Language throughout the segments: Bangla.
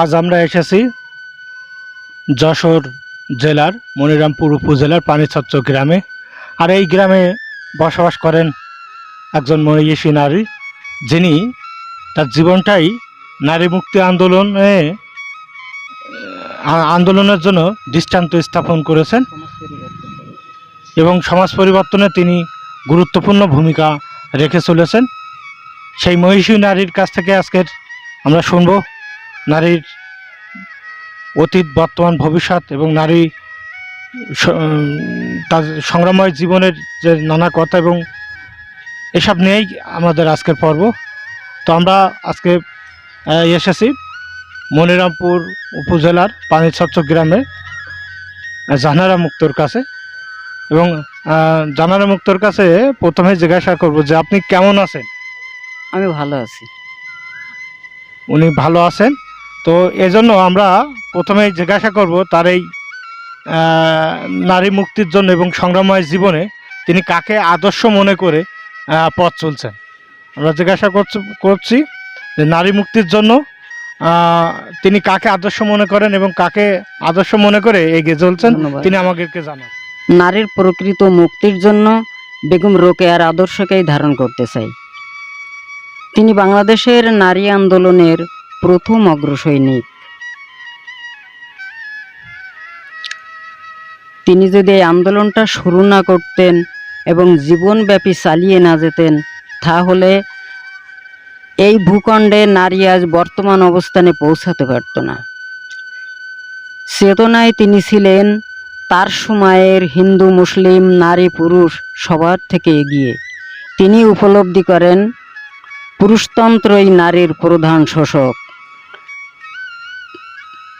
আজ আমরা এসেছি যশোর জেলার মনিরামপুর উপজেলার পানিছত্র গ্রামে। আর এই গ্রামে বসবাস করেন একজন মহিষী নারী, যিনি তার জীবনটাই নারী মুক্তি আন্দোলনে আন্দোলনের জন্য দৃষ্টান্ত স্থাপন করেছেন এবং সমাজ পরিবর্তনে তিনি গুরুত্বপূর্ণ ভূমিকা রেখে চলেছেন। সেই মহিষী নারীর কাছ থেকে আজকের আমরা শুনব। নারীর অতীত বর্তমান ভবিষ্যৎ এবং নারী তার সংগ্রামময় জীবনের যে নানা কথা এবং এসব নিয়েই আমাদের আজকের পর্ব। তো আমরা আজকে এসেছি মনিরামপুর উপজেলার পানিছত্র গ্রামে জাহানারা মুক্তর কাছে। এবং আহ, জাহানারা মুক্তর কাছে প্রথমে জিজ্ঞাসা করব যে আপনি কেমন আছেন? আমি ভালো আছি। উনি ভালো আছেন? তো এজন্য আমরা প্রথমেই জিজ্ঞাসা করব তার এই নারী মুক্তির জন্য এবং সংগ্রামময় জীবনে তিনি কাকে আদর্শ মনে করে পথ চলছেন। আমরা জিজ্ঞাসা করছি করছি যে নারী মুক্তির জন্য তিনি কাকে আদর্শ মনে করেন এবং কাকে আদর্শ মনে করে এগিয়ে চলছেন তিনি আমাদেরকে জানান। নারীর প্রকৃত মুক্তির জন্য বেগম রোকেয়ার আদর্শকেই ধারণ করতে চাই। তিনি বাংলাদেশের নারী আন্দোলনের প্রথম অগ্রসৈনিক তিনি যদি এই আন্দোলনটা শুরু না করতেন এবং জীবনব্যাপী চালিয়ে না যেতেন, তাহলে এই ভূখণ্ডে নারী আজ বর্তমান অবস্থানে পৌঁছাতে পারত না। চেতনায় তিনি ছিলেন, তার সময়ের হিন্দু, মুসলিম, নারী, পুরুষ সবার থেকে এগিয়ে। তিনি উপলব্ধি করেন, পুরুষতন্ত্রই নারীর প্রধান শোষক।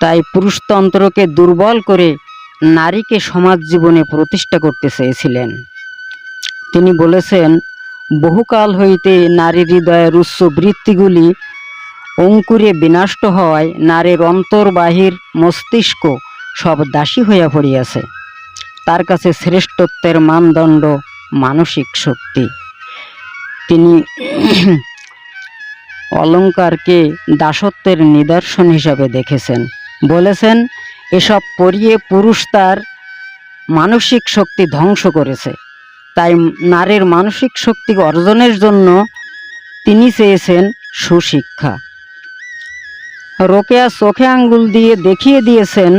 তাই পুরুষতন্ত্রকে দুর্বল করে নারীকে সমাজ জীবনে প্রতিষ্ঠা করতে চেয়েছিলেন। তিনি বলেছেন, বহুকাল হইতে নারী হৃদয়ের উচ্চ বৃত্তিগুলি অঙ্কুরে বিনষ্ট হওয়ায় নারীর অন্তর্বাহির মস্তিষ্ক সব দাসী হইয়া পড়িয়াছে। তার কাছে শ্রেষ্ঠত্বের মানদণ্ড মানসিক শক্তি। তিনি অলঙ্কারকে দাসত্বের নিদর্শন হিসাবে দেখেছেন। বলেছেন, এসব পরিয়ে পুরুষ তার মানসিক শক্তি ধ্বংস করেছে। তাই নারীর মানসিক শক্তি অর্জনের জন্য তিনি চেয়েছেন সুশিক্ষা। রোকেয়া চোখে আঙ্গুল দিয়ে দেখিয়ে দিয়েছেন,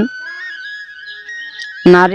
নারী